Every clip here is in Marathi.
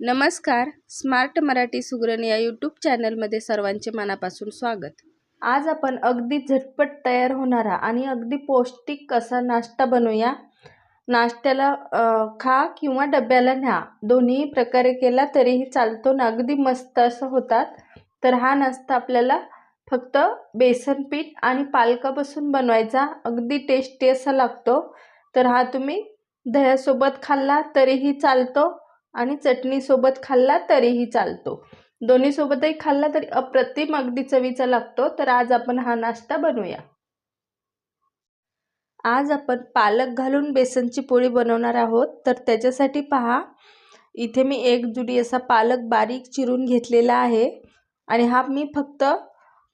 नमस्कार स्मार्ट मराठी सुगरण या यूट्यूब चॅनलमध्ये सर्वांचे मनापासून स्वागत. आज आपण अगदी झटपट तयार होणारा आणि अगदी पौष्टिक असा नाश्ता बनवूया? नाश्त्याला खा किंवा डब्याला न्या. दोन्ही प्रकारे केला तरीही चालतो ना. अगदी मस्त असं होतात. तर हा नाश्ता आपल्याला फक्त बेसन पीठ आणि पालकापासून बनवायचा. अगदी टेस्टी असा लागतो. तर हा तुम्ही दह्यासोबत खाल्ला तरीही चालतो. आणि चटणीसोबत खाल्ला तरीही चालतो. दोन्हीसोबतही खाल्ला तरी अप्रतिम अगदी चवीचा लागतो. तर आज आपण हा नाश्ता बनवूया. आज आपण पालक घालून बेसनची पोळी बनवणार आहोत. तर त्याच्यासाठी पहा इथे मी एक जुडी असा पालक बारीक चिरून घेतलेला आहे. आणि हा मी फक्त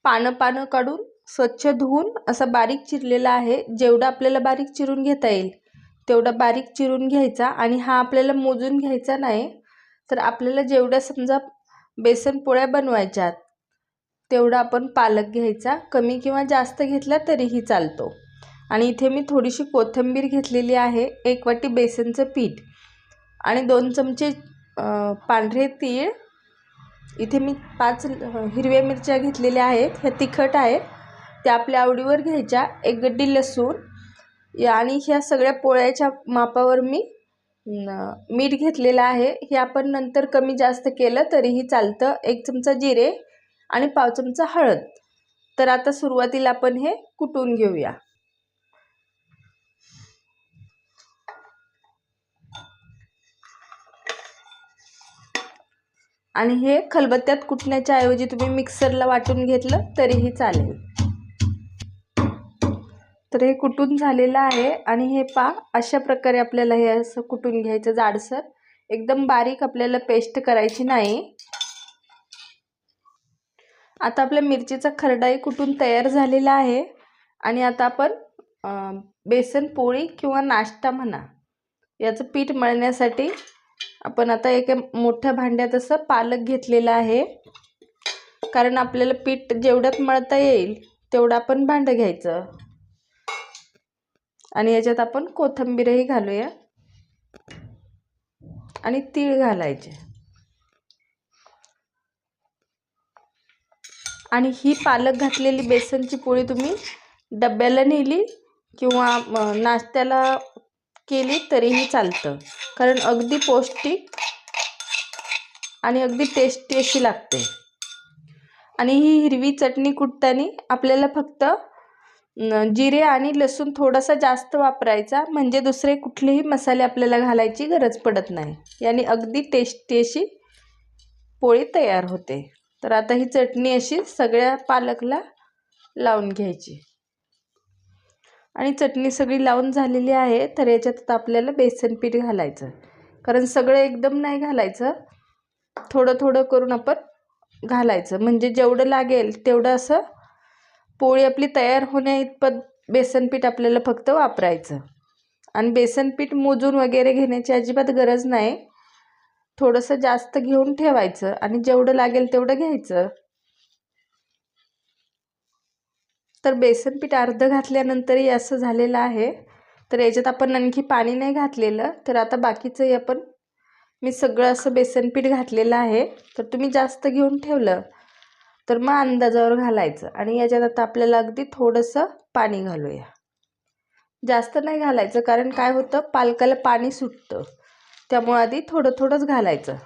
पानं पानं काढून स्वच्छ धुवून असा बारीक चिरलेला आहे. जेवढा आपल्याला बारीक चिरून घेता येईल. तेवढा बारीक चिरून घ्यायचा आणि हा आपल्याला मोजून घ्यायचा नाही. तर आपल्याला जेवढ्या समजा बेसन पोळ्या बनवायच्यात तेवढा आपण पालक घ्यायचा. कमी किंवा जास्त घेतला तरीही चालतो. आणि इथे मी थोडीशी कोथिंबीर घेतलेली आहे एक वाटी बेसनचं पीठ आणि दोन चमचे पांढरे तीळ. इथे मी पाच हिरव्या मिरच्या घेतलेल्या आहेत ह्या तिखट आहेत त्या आपल्या आवडीवर घ्यायच्या. एक गड्डी लसूण आणि ह्या सगळ्या पोळ्याच्या मापावर मी मीठ घेतलेलं आहे. हे आपण नंतर कमी जास्त केलं तरीही चालतं. एक चमचा जिरे आणि पाव चमचा हळद. तर आता सुरुवातीला आपण हे कुटून घेऊया. आणि हे खलबत्त्यात कुटण्याच्या ऐवजी तुम्ही मिक्सरला वाटून घेतलं तरीही चालेल. तर हे कुटून झालेलं आहे आणि हे पा अशा प्रकारे आपल्याला हे असं कुटून घ्यायचं जाडसर. एकदम बारीक आपल्याला पेस्ट करायची नाही. आता आपल्या मिरचीचा खरडाही कुटून तयार झालेला आहे. आणि आता आपण बेसन पोळी किंवा नाश्ता म्हणा याचं पीठ मळण्यासाठी आपण आता एका मोठ्या भांड्यात असं पालक घेतलेलं आहे. कारण आपल्याला पीठ जेवढ्यात मळता येईल तेवढं आपण भांडं घ्यायचं. आणि याच्यात आपण कोथिंबीरही घालूया. आणि तीळ घालायचे. आणि ही पालक घातलेली बेसनची पोळी तुम्ही डब्याला नेली किंवा नाश्त्याला केली तरीही चालतं. कारण अगदी पौष्टिक आणि अगदी टेस्टी अशी लागते. आणि ही हिरवी चटणी कुटताना आपल्याला फक्त जिरे आणि लसूण थोडासा जास्त वापरायचा. म्हणजे दुसरे कुठलेही मसाले आपल्याला घालायची गरज पडत नाही. याने अगदी टेस्टी अशी पोळी तयार होते. तर आता ही चटणी अशी सगळ्या पालकला लावून घ्यायची. आणि चटणी सगळी लावून झालेली आहे तर याच्यात आता आपल्याला बेसन पीठ घालायचं. कारण सगळं एकदम नाही घालायचं. थोडं थोडं करून आपण घालायचं. म्हणजे जेवढं लागेल तेवढं असं पोळी आपली तयार होण्या इतपत आपल्याला फक्त वापरायचं. आणि बेसनपीठ मोजून वगैरे घेण्याची अजिबात गरज नाही. थोडंसं जास्त घेऊन ठेवायचं आणि जेवढं लागेल तेवढं घ्यायचं. तर बेसनपीठ अर्धं घातल्यानंतरही असं झालेलं आहे. तर याच्यात आपण आणखी पाणी नाही घातलेलं. तर आता बाकीचंही आपण मी सगळं असं बेसनपीठ घातलेलं आहे. तर तुम्ही जास्त घेऊन ठेवलं. तर मग अंदाजावर घालायचं. आणि याच्यात आता आपल्याला अगदी थोडंसं पाणी घालूया. जास्त नाही घालायचं कारण काय होतं? पालकाला पाणी सुटतं. त्यामुळं आधी थोडं थोडंच घालायचं.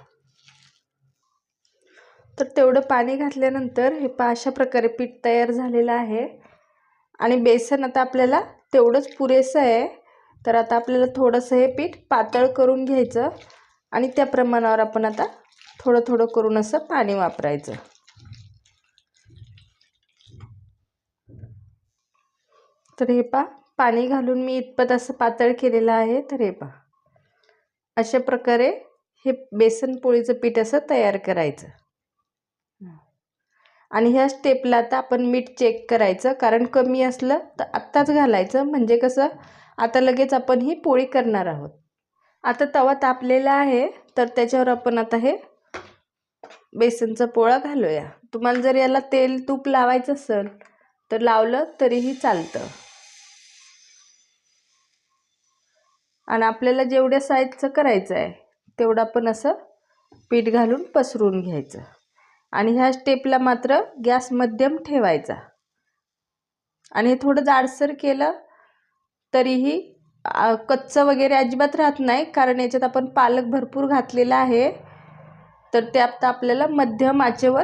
तर तेवढं पाणी घातल्यानंतर हे पा अशा प्रकारे पीठ तयार झालेलं आहे. आणि बेसन आता आपल्याला तेवढंच पुरेसं आहे. तर आता आपल्याला थोडंसं हे पीठ पातळ करून घ्यायचं. आणि त्या प्रमाणावर आपण आता थोडं थोडं करून असं पाणी वापरायचं. तर हे पा पाणी घालून मी इतपत असं पातळ केलेलं आहे तर हे पा अशा प्रकारे हे बेसन पोळीचं पीठ असं तयार करायचं. आणि ह्या स्टेपला आता आपण मीठ चेक करायचं कारण कमी असलं तर आत्ताच घालायचं. म्हणजे कसं आता लगेच आपण ही पोळी करणार आहोत. आता तवा तापलेला आहे तर त्याच्यावर आपण आता हे बेसनचा पोळा घालूया. तुम्हाला जर याला तेल तूप लावायचं असेल तर लावलं तरीही चालतं. आणि आपल्याला जेवढ्या साईजचं करायचं आहे तेवढं आपण असं पीठ घालून पसरून घ्यायचं. आणि ह्या स्टेपला मात्र गॅस मध्यम ठेवायचा. आणि हे थोडं जाडसर केलं तरीही कच्चं वगैरे अजिबात राहत नाही कारण याच्यात आपण पालक भरपूर घातलेला आहे. तर ते आता आपल्याला मध्यम आचेवर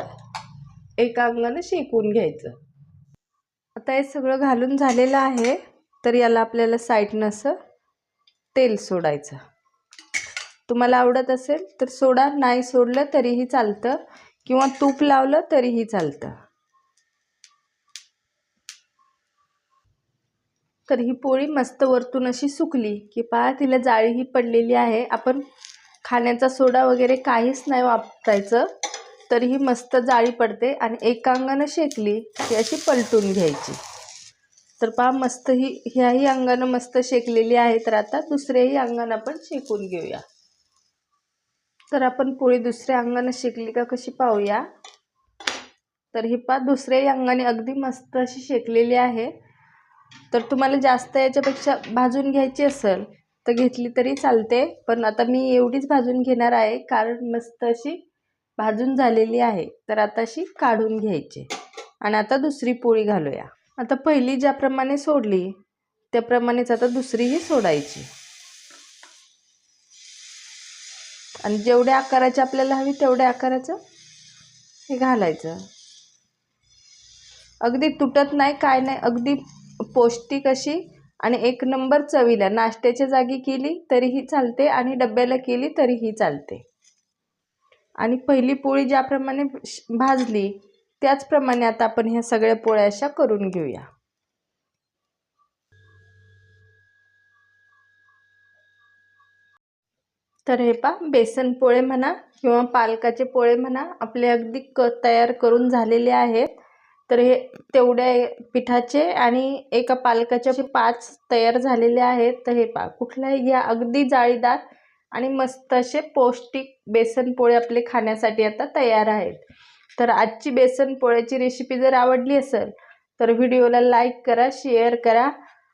एका अंगानं शेकून घ्यायचं. आता हे सगळं घालून झालेलं आहे तर याला आपल्याला साईडनं असं तेल सोडायचं. तुम्हाला आवडत असेल तर सोडा नाही सोडलं तरीही चालतं किंवा तूप लावलं तरीही चालतं. तर ही पोळी मस्त वरतून अशी सुकली की पहा तिला जाळीही पडलेली आहे. आपण खाण्याचा सोडा वगैरे काहीच नाही वापरायचं तरीही मस्त जाळी पडते आणि एकांगानं शेकली की अशी पलटून घ्यायची. तर पहा मस्त ही ह्याही अंगानं मस्त शेकलेली आहे तर आता दुसऱ्याही अंगानं आपण शेकून घेऊया. तर आपण पोळी दुसऱ्या अंगानं शेकली का कशी पाहूया. तर ही पा दुसऱ्याही अंगाने अगदी मस्त अशी शेकलेली आहे. तर तुम्हाला जास्त याच्यापेक्षा भाजून घ्यायची असेल तर घेतली तरी चालते पण आता मी एवढीच भाजून घेणार आहे कारण मस्त अशी भाजून झालेली आहे. तर आता अशी काढून घ्यायची. आणि आता दुसरी पोळी घालूया. आता पहिली ज्याप्रमाणे सोडली त्याप्रमाणेच आता दुसरीही सोडायची. आणि जेवढ्या आकाराची आपल्याला हवी तेवढ्या आकाराचं हे घालायचं. अगदी तुटत नाही काय नाही अगदी पौष्टिक अशी आणि एक नंबर चवीला. नाश्त्याच्या जागी केली तरीही चालते आणि डब्याला केली तरीही चालते. आणि पहिली पोळी ज्याप्रमाणे श- भाजली त्याचप्रमाणे आता आपण ह्या सगळ्या पोळ्या अशा करून घेऊया. तर हे पा बेसन पोळे म्हणा किंवा पालकाचे पोळे म्हणा आपले अगदी क तयार करून झालेले आहेत. तर हे तेवढ्या पिठाचे आणि एका पालकाचे पाच तयार झालेले आहेत. तर हे पा कुठलाही घ्या अगदी जाळीदार आणि मस्त असे पौष्टिक बेसन पोळे आपले खाण्यासाठी आता तयार आहेत. तर आजची बेसन पोळ्याची रेसिपी जर आवडली असेल तर व्हिडिओला लाईक करा शेअर करा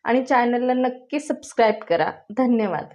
आणि चॅनलला नक्की सबस्क्राईब करा. धन्यवाद.